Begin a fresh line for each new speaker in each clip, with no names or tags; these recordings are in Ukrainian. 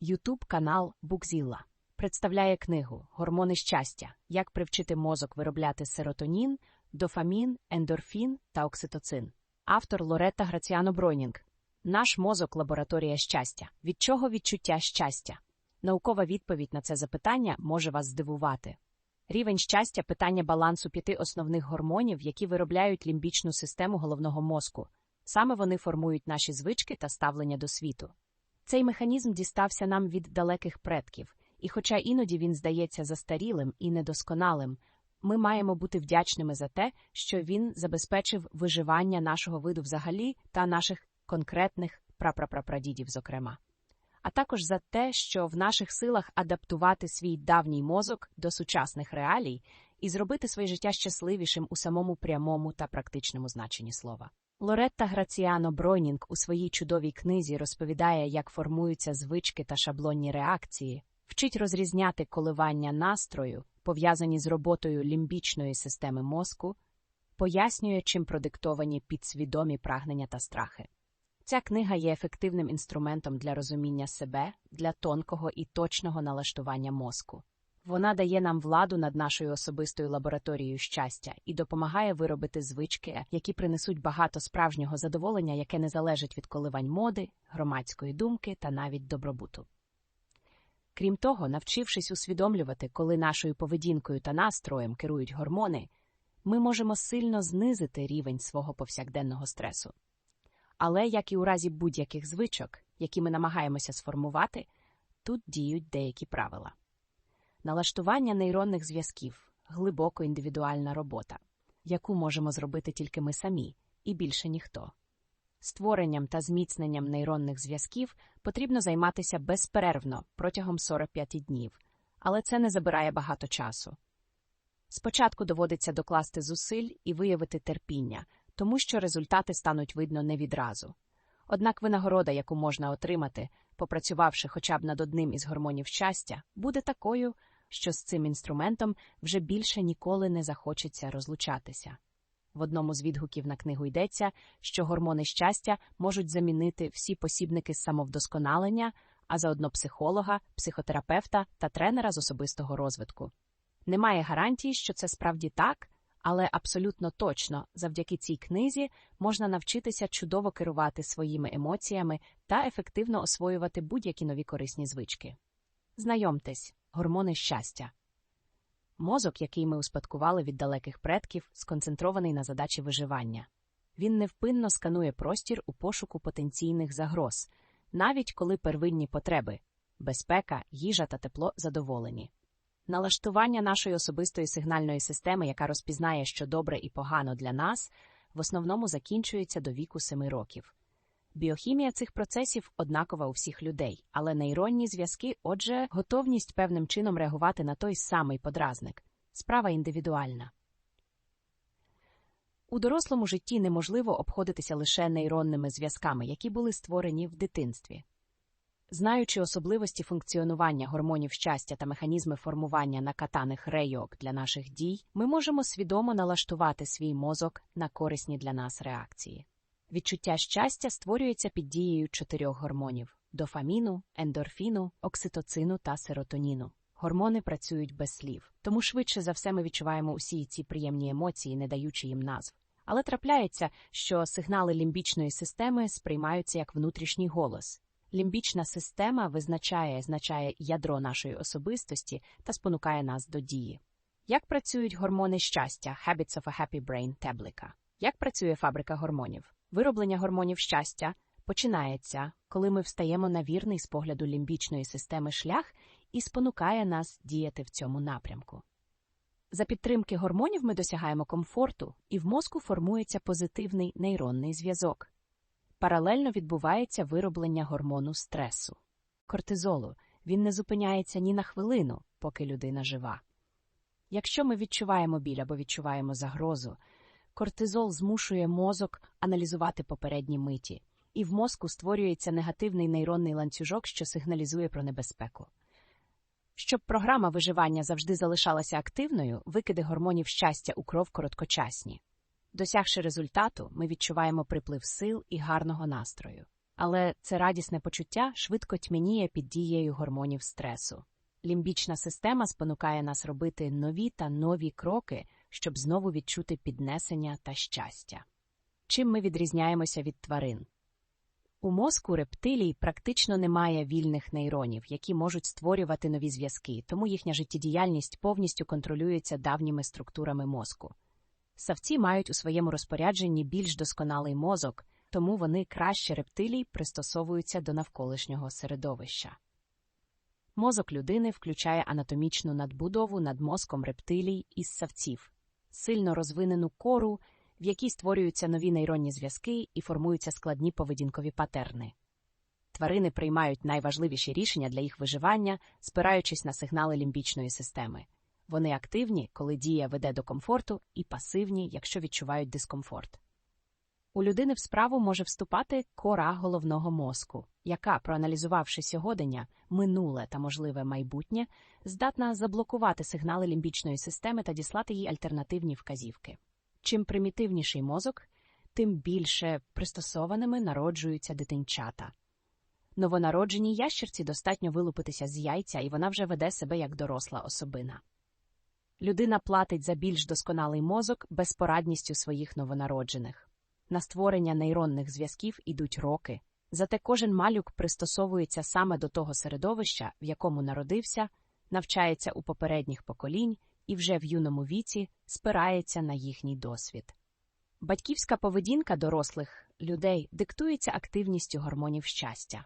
Ютуб канал Букзілла представляє книгу Гормони щастя. Як привчити мозок виробляти серотонін, дофамін, ендорфін та окситоцин. Автор Лоретта Граціано Бройнінг. Наш мозок лабораторія щастя. Від чого відчуття щастя? Наукова відповідь на це запитання може вас здивувати. Рівень щастя питання балансу п'яти основних гормонів, які виробляють лімбічну систему головного мозку. Саме вони формують наші звички та ставлення до світу. Цей механізм дістався нам від далеких предків, і, хоча іноді він здається застарілим і недосконалим, ми маємо бути вдячними за те, що він забезпечив виживання нашого виду взагалі та наших конкретних прапрапрапрадідів, зокрема, а також за те, що в наших силах адаптувати свій давній мозок до сучасних реалій і зробити своє життя щасливішим у самому прямому та практичному значенні слова. Лоретта Граціано Бройнінг у своїй чудовій книзі розповідає, як формуються звички та шаблонні реакції, вчить розрізняти коливання настрою, пов'язані з роботою лімбічної системи мозку, пояснює, чим продиктовані підсвідомі прагнення та страхи. Ця книга є ефективним інструментом для розуміння себе, для тонкого і точного налаштування мозку. Вона дає нам владу над нашою особистою лабораторією щастя і допомагає виробити звички, які принесуть багато справжнього задоволення, яке не залежить від коливань моди, громадської думки та навіть добробуту. Крім того, навчившись усвідомлювати, коли нашою поведінкою та настроєм керують гормони, ми можемо сильно знизити рівень свого повсякденного стресу. Але, як і у разі будь-яких звичок, які ми намагаємося сформувати, тут діють деякі правила. Налаштування нейронних зв'язків глибоко індивідуальна робота, яку можемо зробити тільки ми самі і більше ніхто. Створенням та зміцненням нейронних зв'язків потрібно займатися безперервно протягом 45 днів, але це не забирає багато часу. Спочатку доводиться докласти зусиль і виявити терпіння, тому що результати стануть видно не відразу. Однак винагорода, яку можна отримати, попрацювавши хоча б над одним із гормонів щастя, буде такою, що з цим інструментом вже більше ніколи не захочеться розлучатися. В одному з відгуків на книгу йдеться, що гормони щастя можуть замінити всі посібники самовдосконалення, а заодно психолога, психотерапевта та тренера з особистого розвитку. Немає гарантії, що це справді так, але абсолютно точно завдяки цій книзі можна навчитися чудово керувати своїми емоціями та ефективно освоювати будь-які нові корисні звички. Знайомтесь, гормони щастя. Мозок, який ми успадкували від далеких предків, сконцентрований на задачі виживання. Він невпинно сканує простір у пошуку потенційних загроз, навіть коли первинні потреби безпека, їжа та тепло задоволені. Налаштування нашої особистої сигнальної системи, яка розпізнає, що добре і погано для нас, в основному закінчується до віку 7 років. Біохімія цих процесів однакова у всіх людей, але нейронні зв'язки, отже, готовність певним чином реагувати на той самий подразник справа індивідуальна. У дорослому житті неможливо обходитися лише нейронними зв'язками, які були створені в дитинстві. Знаючи особливості функціонування гормонів щастя та механізми формування накатаних рейок для наших дій, ми можемо свідомо налаштувати свій мозок на корисні для нас реакції. Відчуття щастя створюється під дією чотирьох гормонів дофаміну, ендорфіну, окситоцину та серотоніну. Гормони працюють без слів, тому швидше за все ми відчуваємо усі ці приємні емоції, не даючи їм назв. Але трапляється, що сигнали лімбічної системи сприймаються як внутрішній голос. Лімбічна система визначає, значає ядро нашої особистості та спонукає нас до дії. Як працюють гормони щастя Habits of a Happy Brain Теблика? Як працює фабрика гормонів? Вироблення гормонів щастя починається, коли ми встаємо на вірний з погляду лімбічної системи шлях і спонукає нас діяти в цьому напрямку. За підтримки гормонів ми досягаємо комфорту, і в мозку формується позитивний нейронний зв'язок. Паралельно відбувається вироблення гормону стресу. Кортизолу він не зупиняється ні на хвилину, поки людина жива. Якщо ми відчуваємо біль або відчуваємо загрозу, кортизол змушує мозок аналізувати попередні миті, і в мозку створюється негативний нейронний ланцюжок, що сигналізує про небезпеку. Щоб програма виживання завжди залишалася активною, викиди гормонів щастя у кров короткочасні. Досягши результату, ми відчуваємо приплив сил і гарного настрою. Але це радісне почуття швидко тьмяніє під дією гормонів стресу. Лімбічна система спонукає нас робити нові та нові кроки, щоб знову відчути піднесення та щастя. Чим ми відрізняємося від тварин? У мозку рептилій практично немає вільних нейронів, які можуть створювати нові зв'язки, тому їхня життєдіяльність повністю контролюється давніми структурами мозку. Савці мають у своєму розпорядженні більш досконалий мозок, тому вони краще рептилій пристосовуються до навколишнього середовища. Мозок людини включає анатомічну надбудову над мозком рептилій із савців, сильно розвинену кору, в якій створюються нові нейронні зв'язки і формуються складні поведінкові патерни. Тварини приймають найважливіші рішення для їх виживання, спираючись на сигнали лімбічної системи. Вони активні, коли дія веде до комфорту, і пасивні, якщо відчувають дискомфорт. У людини в справу може вступати кора головного мозку, яка, проаналізувавши сьогодення, минуле та можливе майбутнє, здатна заблокувати сигнали лімбічної системи та діслати їй альтернативні вказівки. Чим примітивніший мозок, тим більше пристосованими народжуються дитинчата. Новонародженій ящерці достатньо вилупитися з яйця, і вона вже веде себе як доросла особина. Людина платить за більш досконалий мозок безпорадністю своїх новонароджених. На створення нейронних зв'язків ідуть роки, зате кожен малюк пристосовується саме до того середовища, в якому народився, навчається у попередніх поколінь і вже в юному віці спирається на їхній досвід. Батьківська поведінка дорослих людей диктується активністю гормонів щастя.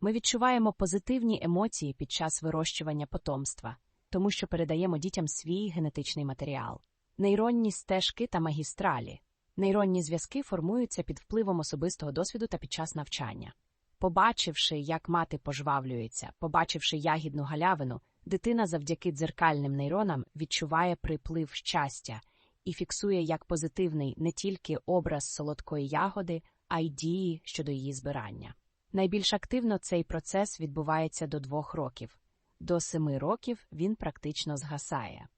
Ми відчуваємо позитивні емоції під час вирощування потомства, тому що передаємо дітям свій генетичний матеріал, нейронні стежки та магістралі. Нейронні зв'язки формуються під впливом особистого досвіду та під час навчання. Побачивши, як мати пожвавлюється, побачивши ягідну галявину, дитина завдяки дзеркальним нейронам відчуває приплив щастя і фіксує як позитивний не тільки образ солодкої ягоди, а й дії щодо її збирання. Найбільш активно цей процес відбувається до двох років, до семи років він практично згасає.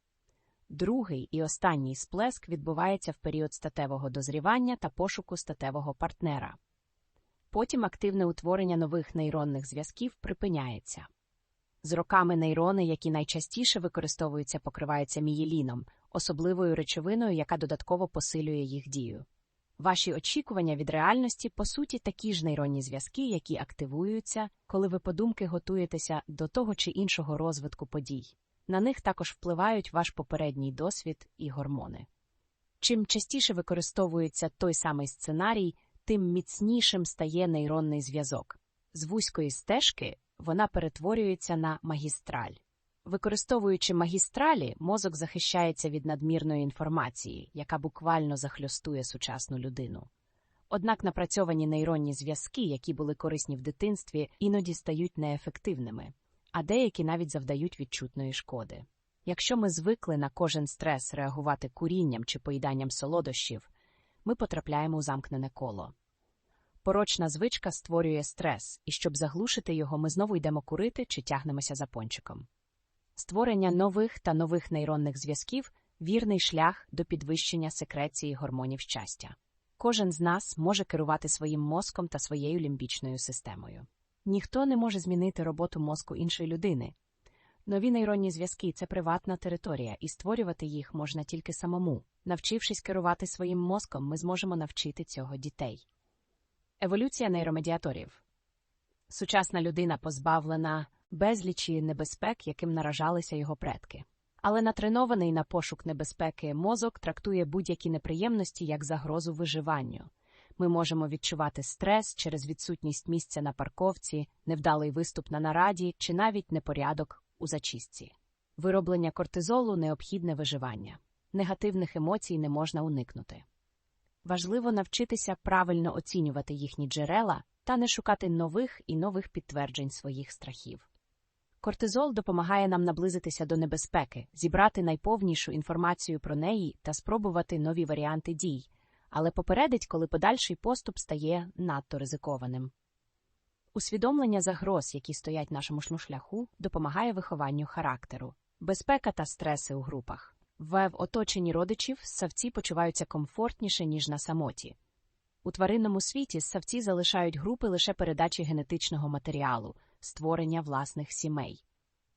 Другий і останній сплеск відбувається в період статевого дозрівання та пошуку статевого партнера. Потім активне утворення нових нейронних зв'язків припиняється. З роками нейрони, які найчастіше використовуються, покриваються мієліном, особливою речовиною, яка додатково посилює їх дію. Ваші очікування від реальності, по суті, такі ж нейронні зв'язки, які активуються, коли ви подумки готуєтеся до того чи іншого розвитку подій. На них також впливають ваш попередній досвід і гормони. Чим частіше використовується той самий сценарій, тим міцнішим стає нейронний зв'язок. З вузької стежки вона перетворюється на магістраль. Використовуючи магістралі, мозок захищається від надмірної інформації, яка буквально захльостує сучасну людину. Однак напрацьовані нейронні зв'язки, які були корисні в дитинстві, іноді стають неефективними, а деякі навіть завдають відчутної шкоди. Якщо ми звикли на кожен стрес реагувати курінням чи поїданням солодощів, ми потрапляємо у замкнене коло. Порочна звичка створює стрес, і щоб заглушити його, ми знову йдемо курити чи тягнемося за пончиком. Створення нових та нових нейронних зв'язків вірний шлях до підвищення секреції гормонів щастя. Кожен з нас може керувати своїм мозком та своєю лімбічною системою. Ніхто не може змінити роботу мозку іншої людини. Нові нейронні зв'язки це приватна територія, і створювати їх можна тільки самому. Навчившись керувати своїм мозком, ми зможемо навчити цього дітей. Еволюція нейромедіаторів сучасна людина позбавлена безлічі небезпек, яким наражалися його предки. Але натренований на пошук небезпеки мозок трактує будь-які неприємності як загрозу виживанню. Ми можемо відчувати стрес через відсутність місця на парковці, невдалий виступ на нараді чи навіть непорядок у зачистці. Вироблення кортизолу необхідне виживання. Негативних емоцій не можна уникнути. Важливо навчитися правильно оцінювати їхні джерела та не шукати нових і нових підтверджень своїх страхів. Кортизол допомагає нам наблизитися до небезпеки, зібрати найповнішу інформацію про неї та спробувати нові варіанти дій, але попередить, коли подальший поступ стає надто ризикованим. Усвідомлення загроз, які стоять нашому шляху, допомагає вихованню характеру, безпека та стреси у групах. В оточенні родичів савці почуваються комфортніше, ніж на самоті. У тваринному світі ссавці залишають групи лише передачі генетичного матеріалу, створення власних сімей.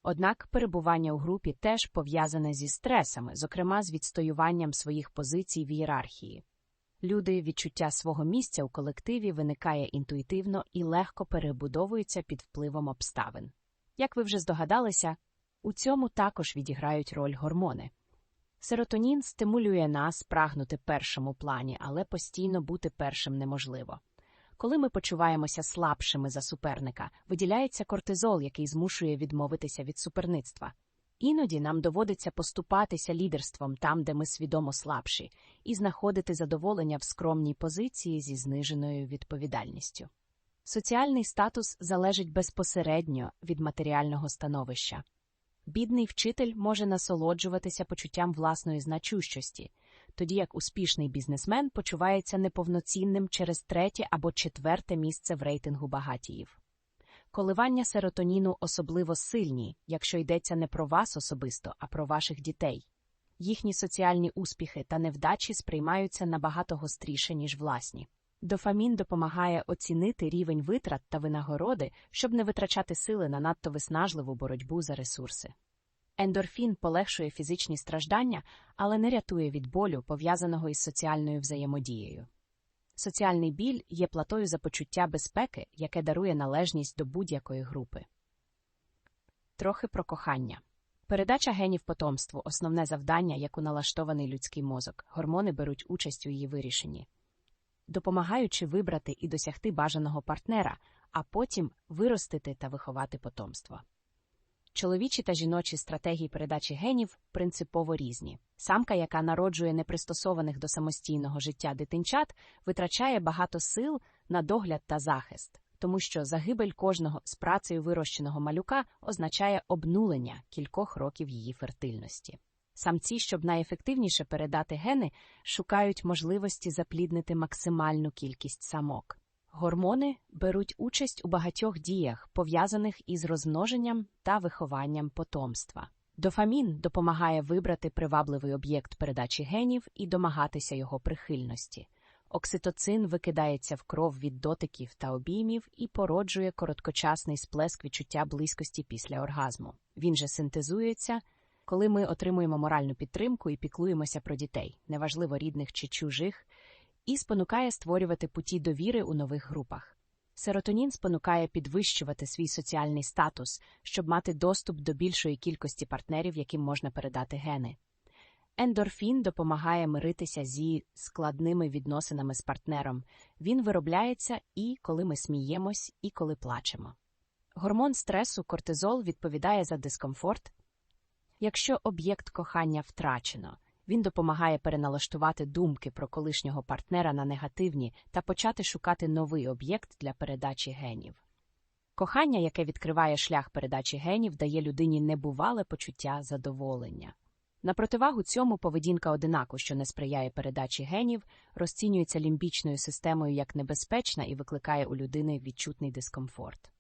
Однак перебування у групі теж пов'язане зі стресами, зокрема з відстоюванням своїх позицій в ієрархії. Люди відчуття свого місця у колективі виникає інтуїтивно і легко перебудовується під впливом обставин. Як ви вже здогадалися, у цьому також відіграють роль гормони. Серотонін стимулює нас прагнути першому плані, але постійно бути першим неможливо. Коли ми почуваємося слабшими за суперника, виділяється кортизол, який змушує відмовитися від суперництва. Іноді нам доводиться поступатися лідерством там, де ми свідомо слабші, і знаходити задоволення в скромній позиції зі зниженою відповідальністю. Соціальний статус залежить безпосередньо від матеріального становища. Бідний вчитель може насолоджуватися почуттям власної значущості, тоді як успішний бізнесмен почувається неповноцінним через третє або четверте місце в рейтингу багатіїв. Коливання серотоніну особливо сильні, якщо йдеться не про вас особисто, а про ваших дітей. Їхні соціальні успіхи та невдачі сприймаються набагато гостріше, ніж власні. Дофамін допомагає оцінити рівень витрат та винагороди, щоб не витрачати сили на надто виснажливу боротьбу за ресурси. Ендорфін полегшує фізичні страждання, але не рятує від болю, пов'язаного із соціальною взаємодією. Соціальний біль є платою за почуття безпеки, яке дарує належність до будь-якої групи. Трохи про кохання. Передача генів потомству основне завдання, яку налаштований людський мозок. Гормони беруть участь у її вирішенні, допомагаючи вибрати і досягти бажаного партнера, а потім виростити та виховати потомство. Чоловічі та жіночі стратегії передачі генів принципово різні. Самка, яка народжує непристосованих до самостійного життя дитинчат, витрачає багато сил на догляд та захист, тому що загибель кожного з працею вирощеного малюка означає обнулення кількох років її фертильності. Самці, щоб найефективніше передати гени, шукають можливості запліднити максимальну кількість самок. Гормони беруть участь у багатьох діях, пов'язаних із розмноженням та вихованням потомства. Дофамін допомагає вибрати привабливий об'єкт передачі генів і домагатися його прихильності. Окситоцин викидається в кров від дотиків та обіймів і породжує короткочасний сплеск відчуття близькості після оргазму. Він же синтезується, коли ми отримуємо моральну підтримку і піклуємося про дітей, неважливо рідних чи чужих, і спонукає створювати путі довіри у нових групах. Серотонін спонукає підвищувати свій соціальний статус, щоб мати доступ до більшої кількості партнерів, яким можна передати гени. Ендорфін допомагає миритися зі складними відносинами з партнером. Він виробляється і коли ми сміємось, і коли плачемо. Гормон стресу кортизол відповідає за дискомфорт. Якщо об'єкт кохання втрачено, він допомагає переналаштувати думки про колишнього партнера на негативні та почати шукати новий об'єкт для передачі генів. Кохання, яке відкриває шлях передачі генів, дає людині небувале почуття задоволення. На противагу цьому поведінка одинаку, що не сприяє передачі генів, розцінюється лімбічною системою як небезпечна і викликає у людини відчутний дискомфорт.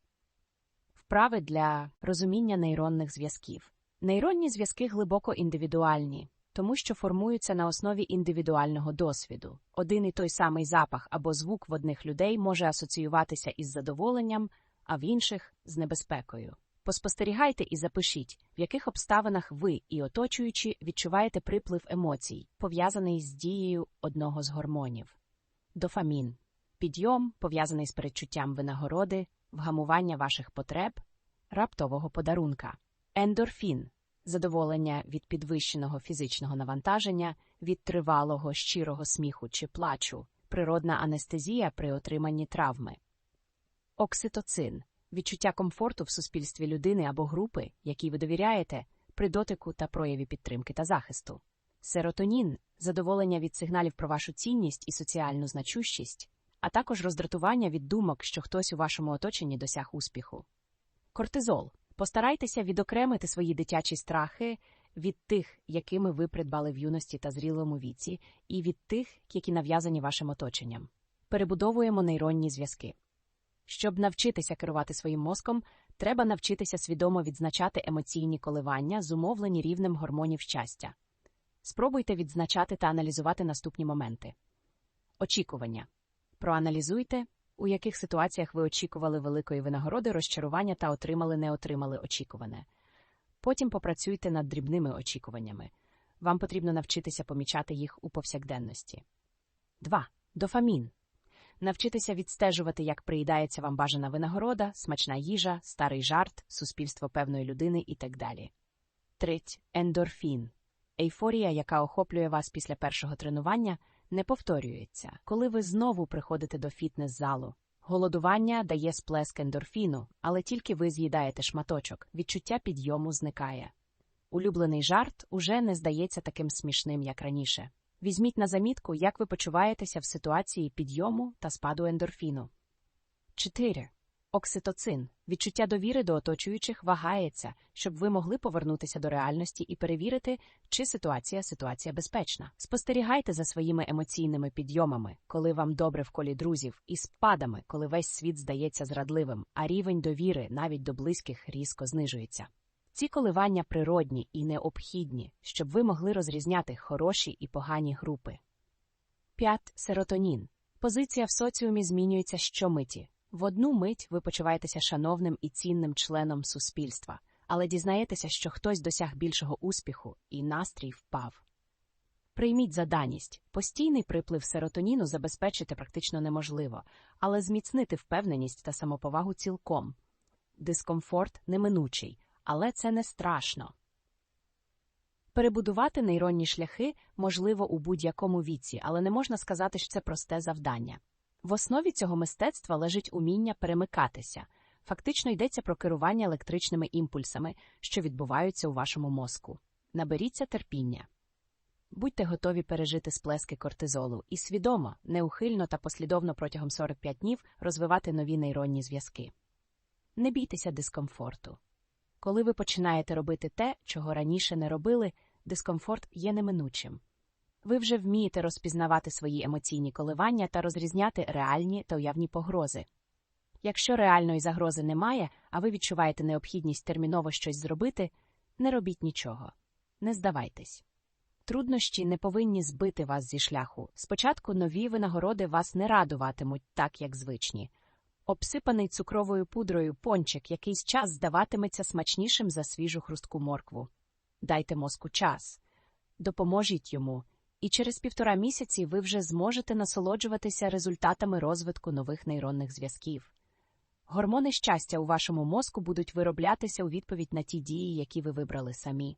Вправи для розуміння нейронних зв'язків. Нейронні зв'язки глибоко індивідуальні тому що формуються на основі індивідуального досвіду. Один і той самий запах або звук в одних людей може асоціюватися із задоволенням, а в інших з небезпекою. Поспостерігайте і запишіть, в яких обставинах ви і оточуючі відчуваєте приплив емоцій, пов'язаний з дією одного з гормонів. Дофамін підйом, пов'язаний з передчуттям винагороди, вгамування ваших потреб, раптового подарунка, ендорфін задоволення від підвищеного фізичного навантаження, від тривалого щирого сміху чи плачу, природна анестезія при отриманні травми, окситоцин відчуття комфорту в суспільстві людини або групи, якій ви довіряєте, при дотику та прояві підтримки та захисту, серотонін задоволення від сигналів про вашу цінність і соціальну значущість, а також роздратування від думок, що хтось у вашому оточенні досяг успіху. Кортизол Постарайтеся відокремити свої дитячі страхи від тих, якими ви придбали в юності та зрілому віці, і від тих, які нав'язані вашим оточенням. Перебудовуємо нейронні зв'язки. Щоб навчитися керувати своїм мозком, треба навчитися свідомо відзначати емоційні коливання, зумовлені рівнем гормонів щастя. Спробуйте відзначати та аналізувати наступні моменти. Очікування. Проаналізуйте, у яких ситуаціях ви очікували великої винагороди, розчарування та отримали не отримали очікуване. Потім попрацюйте над дрібними очікуваннями. Вам потрібно навчитися помічати їх у повсякденності. 2. Дофамін. Навчитися відстежувати, як приїдається вам бажана винагорода, смачна їжа, старий жарт, суспільство певної людини і так далі. 3. Ендорфін. Ейфорія, яка охоплює вас після першого тренування, не повторюється, коли ви знову приходите до фітнес-залу. Голодування дає сплеск ендорфіну, але тільки ви з'їдаєте шматочок, відчуття підйому зникає. Улюблений жарт уже не здається таким смішним, як раніше. Візьміть на замітку, як ви почуваєтеся в ситуації підйому та спаду ендорфіну. 4. Окситоцин. Відчуття довіри до оточуючих вагається, щоб ви могли повернутися до реальності і перевірити, чи ситуація ситуація безпечна. Спостерігайте за своїми емоційними підйомами, коли вам добре в колі друзів, і спадами, коли весь світ здається зрадливим, а рівень довіри навіть до близьких різко знижується. Ці коливання природні і необхідні, щоб ви могли розрізняти хороші і погані групи. 5. Серотонін. Позиція в соціумі змінюється щомиті. В одну мить ви почуваєтеся шановним і цінним членом суспільства, але дізнаєтеся, що хтось досяг більшого успіху, і настрій впав. Прийміть за даність. Постійний приплив серотоніну забезпечити практично неможливо, але зміцнити впевненість та самоповагу цілком. Дискомфорт неминучий, але це не страшно. Перебудувати нейронні шляхи можливо у будь-якому віці, але не можна сказати, що це просте завдання. В основі цього мистецтва лежить уміння перемикатися. Фактично йдеться про керування електричними імпульсами, що відбуваються у вашому мозку. Наберіться терпіння. Будьте готові пережити сплески кортизолу і свідомо, неухильно та послідовно протягом 45 днів розвивати нові нейронні зв'язки. Не бійтеся дискомфорту. Коли ви починаєте робити те, чого раніше не робили, дискомфорт є неминучим. Ви вже вмієте розпізнавати свої емоційні коливання та розрізняти реальні та уявні погрози. Якщо реальної загрози немає, а ви відчуваєте необхідність терміново щось зробити, не робіть нічого, не здавайтесь. Труднощі не повинні збити вас зі шляху. Спочатку нові винагороди вас не радуватимуть так, як звичні. Обсипаний цукровою пудрою пончик якийсь час здаватиметься смачнішим за свіжу хрустку моркву. Дайте мозку час, допоможіть йому, і через півтора місяці ви вже зможете насолоджуватися результатами розвитку нових нейронних зв'язків. Гормони щастя у вашому мозку будуть вироблятися у відповідь на ті дії, які ви вибрали самі.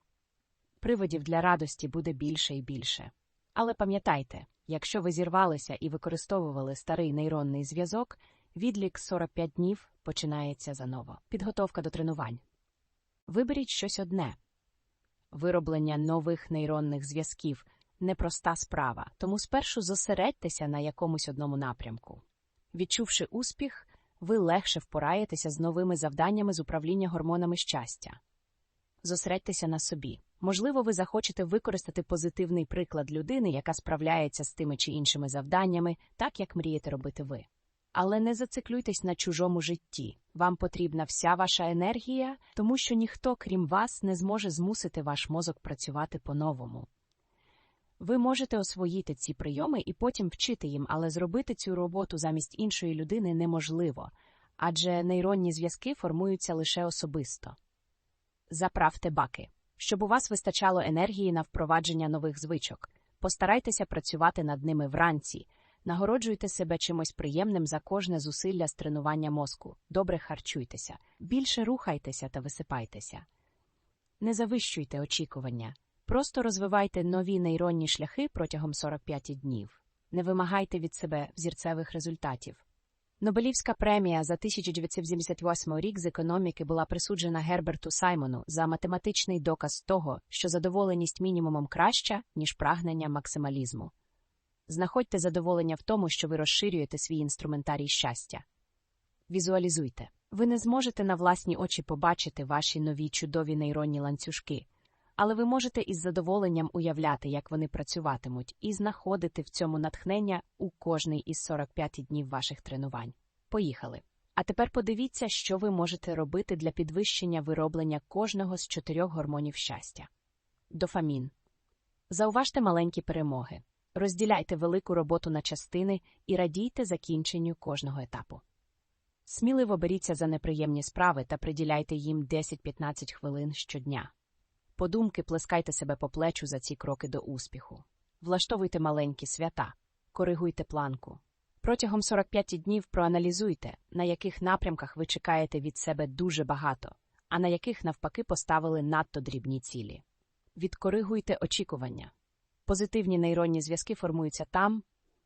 Приводів для радості буде більше і більше. Але пам'ятайте, якщо ви зірвалися і використовували старий нейронний зв'язок, відлік 45 днів починається заново. Підготовка до тренувань. Виберіть щось одне вироблення нових нейронних зв'язків непроста справа, тому спершу зосередьтеся на якомусь одному напрямку. Відчувши успіх, ви легше впораєтеся з новими завданнями з управління гормонами щастя. Зосередьтеся на собі. Можливо, ви захочете використати позитивний приклад людини, яка справляється з тими чи іншими завданнями, так як мрієте робити ви. Але не зациклюйтесь на чужому житті. Вам потрібна вся ваша енергія, тому що ніхто, крім вас, не зможе змусити ваш мозок працювати по-новому. Ви можете освоїти ці прийоми і потім вчити їм, але зробити цю роботу замість іншої людини неможливо, адже нейронні зв'язки формуються лише особисто. Заправте баки. Щоб у вас вистачало енергії на впровадження нових звичок, постарайтеся працювати над ними вранці, нагороджуйте себе чимось приємним за кожне зусилля з тренування мозку, добре харчуйтеся, більше рухайтеся та висипайтеся. Не завищуйте очікування. Просто розвивайте нові нейронні шляхи протягом 45 днів. Не вимагайте від себе взірцевих результатів. Нобелівська премія за 1978 рік з економіки була присуджена Герберту Саймону за математичний доказ того, що задоволеність мінімумом краща, ніж прагнення максималізму. Знаходьте задоволення в тому, що ви розширюєте свій інструментарій щастя. Візуалізуйте. Ви не зможете на власні очі побачити ваші нові чудові нейронні ланцюжки але ви можете із задоволенням уявляти, як вони працюватимуть, і знаходити в цьому натхнення у кожний із 45 днів ваших тренувань. Поїхали. А тепер подивіться, що ви можете робити для підвищення вироблення кожного з чотирьох гормонів щастя. Дофамін. Зауважте маленькі перемоги. Розділяйте велику роботу на частини і радійте закінченню кожного етапу. Сміливо беріться за неприємні справи та приділяйте їм 10-15 хвилин щодня. Подумки плескайте себе по плечу за ці кроки до успіху. Влаштовуйте маленькі свята, коригуйте планку. Протягом 45 днів проаналізуйте, на яких напрямках ви чекаєте від себе дуже багато, а на яких, навпаки, поставили надто дрібні цілі. Відкоригуйте очікування. Позитивні нейронні зв'язки формуються там,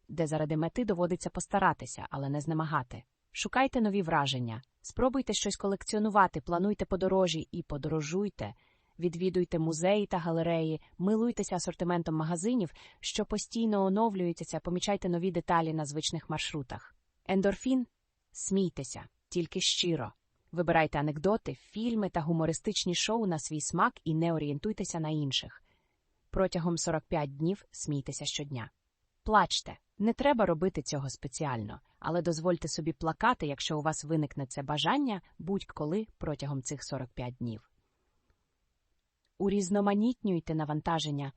де заради мети доводиться постаратися, але не знемагати. Шукайте нові враження, спробуйте щось колекціонувати, плануйте подорожі і подорожуйте, відвідуйте музеї та галереї, милуйтеся асортиментом магазинів, що постійно оновлюються, помічайте нові деталі на звичних маршрутах. Ендорфін смійтеся, тільки щиро. Вибирайте анекдоти, фільми та гумористичні шоу на свій смак і не орієнтуйтеся на інших. Протягом 45 днів смійтеся щодня. Плачте. Не треба робити цього спеціально, але дозвольте собі плакати, якщо у вас виникне це бажання будь-коли протягом цих 45 днів. Урізноманітнюйте навантаження.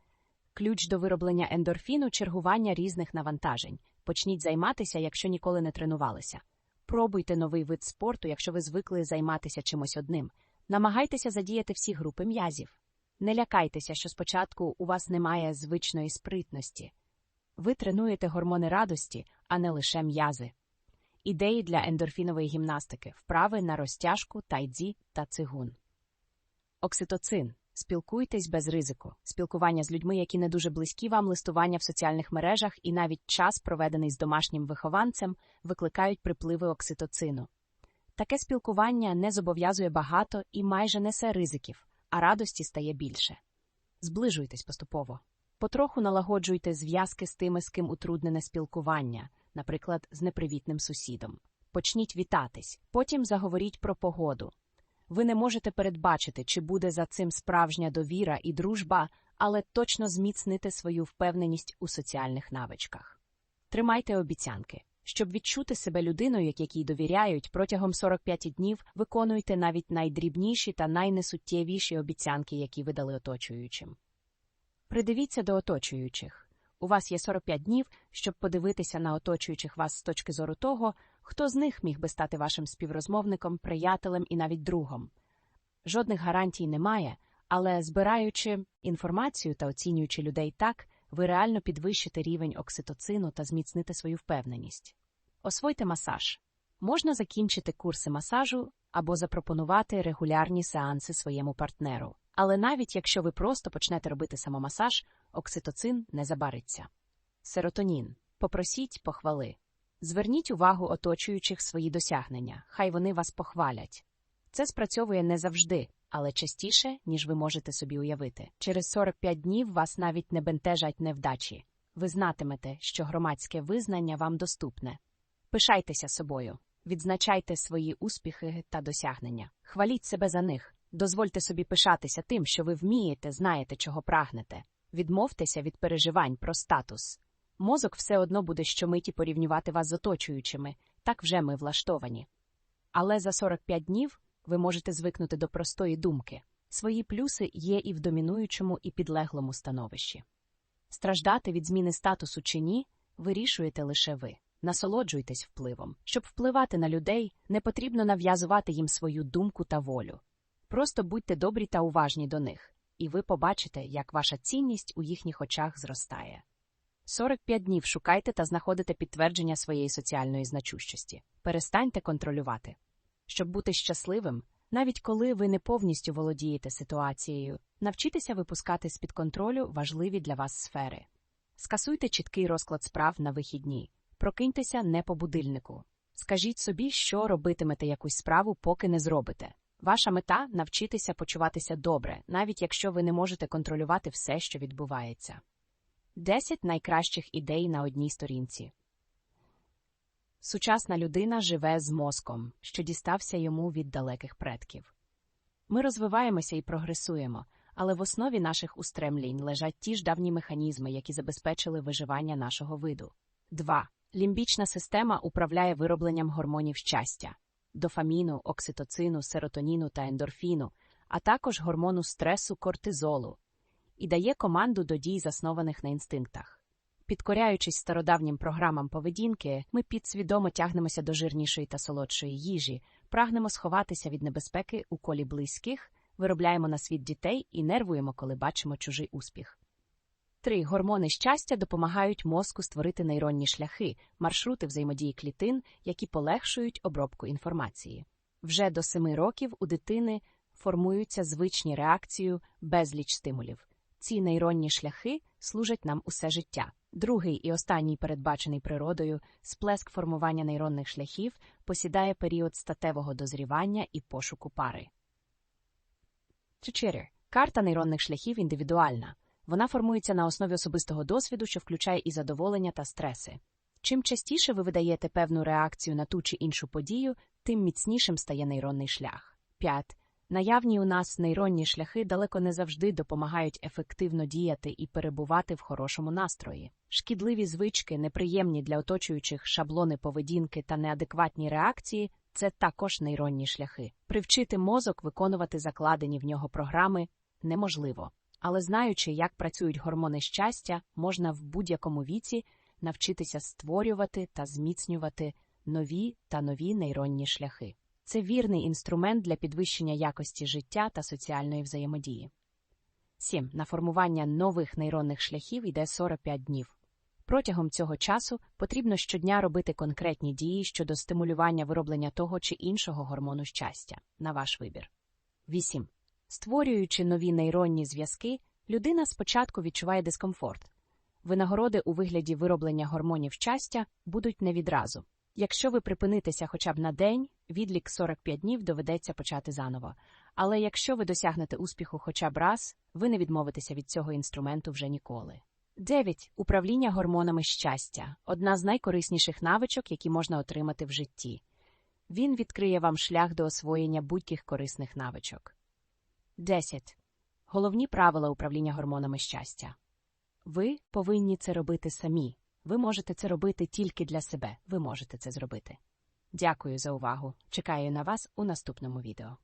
Ключ до вироблення ендорфіну чергування різних навантажень. Почніть займатися, якщо ніколи не тренувалися. Пробуйте новий вид спорту, якщо ви звикли займатися чимось одним. Намагайтеся задіяти всі групи м'язів. Не лякайтеся, що спочатку у вас немає звичної спритності. Ви тренуєте гормони радості, а не лише м'язи. Ідеї для ендорфінової гімнастики, вправи на розтяжку, тайдзі та цигун. Окситоцин. Спілкуйтесь без ризику. Спілкування з людьми, які не дуже близькі вам, листування в соціальних мережах і навіть час, проведений з домашнім вихованцем, викликають припливи окситоцину. Таке спілкування не зобов'язує багато і майже несе ризиків, а радості стає більше. Зближуйтесь поступово. Потроху налагоджуйте зв'язки з тими, з ким утруднене спілкування, наприклад, з непривітним сусідом. Почніть вітатись, потім заговоріть про погоду. Ви не можете передбачити, чи буде за цим справжня довіра і дружба, але точно зміцните свою впевненість у соціальних навичках. Тримайте обіцянки. Щоб відчути себе людиною, якій довіряють, протягом 45 днів виконуйте навіть найдрібніші та найнесуттєвіші обіцянки, які ви дали оточуючим. Придивіться до оточуючих. У вас є 45 днів, щоб подивитися на оточуючих вас з точки зору того, хто з них міг би стати вашим співрозмовником, приятелем і навіть другом. Жодних гарантій немає, але збираючи інформацію та оцінюючи людей так, ви реально підвищите рівень окситоцину та зміцните свою впевненість. Освойте масаж. Можна закінчити курси масажу або запропонувати регулярні сеанси своєму партнеру. Але навіть якщо ви просто почнете робити самомасаж, окситоцин не забариться. Серотонін. Попросіть похвали. Зверніть увагу оточуючих свої досягнення, хай вони вас похвалять. Це спрацьовує не завжди, але частіше, ніж ви можете собі уявити. Через 45 днів вас навіть не бентежать невдачі. Ви знатимете, що громадське визнання вам доступне. Пишайтеся собою, відзначайте свої успіхи та досягнення, хваліть себе за них. Дозвольте собі пишатися тим, що ви вмієте, знаєте, чого прагнете. Відмовтеся від переживань про статус. Мозок все одно буде щомиті порівнювати вас з оточуючими, так вже ми влаштовані. Але за 45 днів ви можете звикнути до простої думки свої плюси є і в домінуючому і підлеглому становищі. Страждати від зміни статусу чи ні, вирішуєте лише ви. Насолоджуйтесь впливом. Щоб впливати на людей, не потрібно нав'язувати їм свою думку та волю. Просто будьте добрі та уважні до них, і ви побачите, як ваша цінність у їхніх очах зростає. 45 днів шукайте та знаходите підтвердження своєї соціальної значущості. Перестаньте контролювати. Щоб бути щасливим, навіть коли ви не повністю володієте ситуацією, навчітеся випускати з під контролю важливі для вас сфери. Скасуйте чіткий розклад справ на вихідні, прокиньтеся не по будильнику. Скажіть собі, що робитимете якусь справу, поки не зробите. Ваша мета навчитися почуватися добре, навіть якщо ви не можете контролювати все, що відбувається. 10 найкращих ідей на одній сторінці. Сучасна людина живе з мозком, що дістався йому від далеких предків. Ми розвиваємося і прогресуємо, але в основі наших устремлінь лежать ті ж давні механізми, які забезпечили виживання нашого виду. 2. Лімбічна система управляє виробленням гормонів щастя дофаміну, окситоцину, серотоніну та ендорфіну, а також гормону стресу кортизолу, і дає команду до дій, заснованих на інстинктах. Підкоряючись стародавнім програмам поведінки, ми підсвідомо тягнемося до жирнішої та солодшої їжі, прагнемо сховатися від небезпеки у колі близьких, виробляємо на світ дітей і нервуємо, коли бачимо чужий успіх. 3. Гормони щастя допомагають мозку створити нейронні шляхи, маршрути взаємодії клітин, які полегшують обробку інформації. Вже до 7 років у дитини формуються звичні реакції безліч стимулів. Ці нейронні шляхи служать нам усе життя. Другий і останній передбачений природою сплеск формування нейронних шляхів посідає період статевого дозрівання і пошуку пари. 4. Карта нейронних шляхів індивідуальна. Вона формується на основі особистого досвіду, що включає і задоволення та стреси. Чим частіше ви видаєте певну реакцію на ту чи іншу подію, тим міцнішим стає нейронний шлях. 5. Наявні у нас нейронні шляхи далеко не завжди допомагають ефективно діяти і перебувати в хорошому настрої. Шкідливі звички, неприємні для оточуючих шаблони поведінки та неадекватні реакції це також нейронні шляхи. Привчити мозок виконувати закладені в нього програми неможливо. Але знаючи, як працюють гормони щастя, можна в будь-якому віці навчитися створювати та зміцнювати нові та нові нейронні шляхи. Це вірний інструмент для підвищення якості життя та соціальної взаємодії. 7. На формування нових нейронних шляхів йде 45 днів. Протягом цього часу потрібно щодня робити конкретні дії щодо стимулювання вироблення того чи іншого гормону щастя на ваш вибір. 8. Створюючи нові нейронні зв'язки, людина спочатку відчуває дискомфорт. Винагороди у вигляді вироблення гормонів щастя будуть не відразу. Якщо ви припинитеся хоча б на день, відлік 45 днів доведеться почати заново. Але якщо ви досягнете успіху хоча б раз, ви не відмовитеся від цього інструменту вже ніколи. 9. Управління гормонами щастя одна з найкорисніших навичок, які можна отримати в житті. Він відкриє вам шлях до освоєння будь-яких корисних навичок. 10. Головні правила управління гормонами щастя. Ви повинні це робити самі. Ви можете це робити тільки для себе. Ви можете це зробити. Дякую за увагу. Чекаю на вас у наступному відео.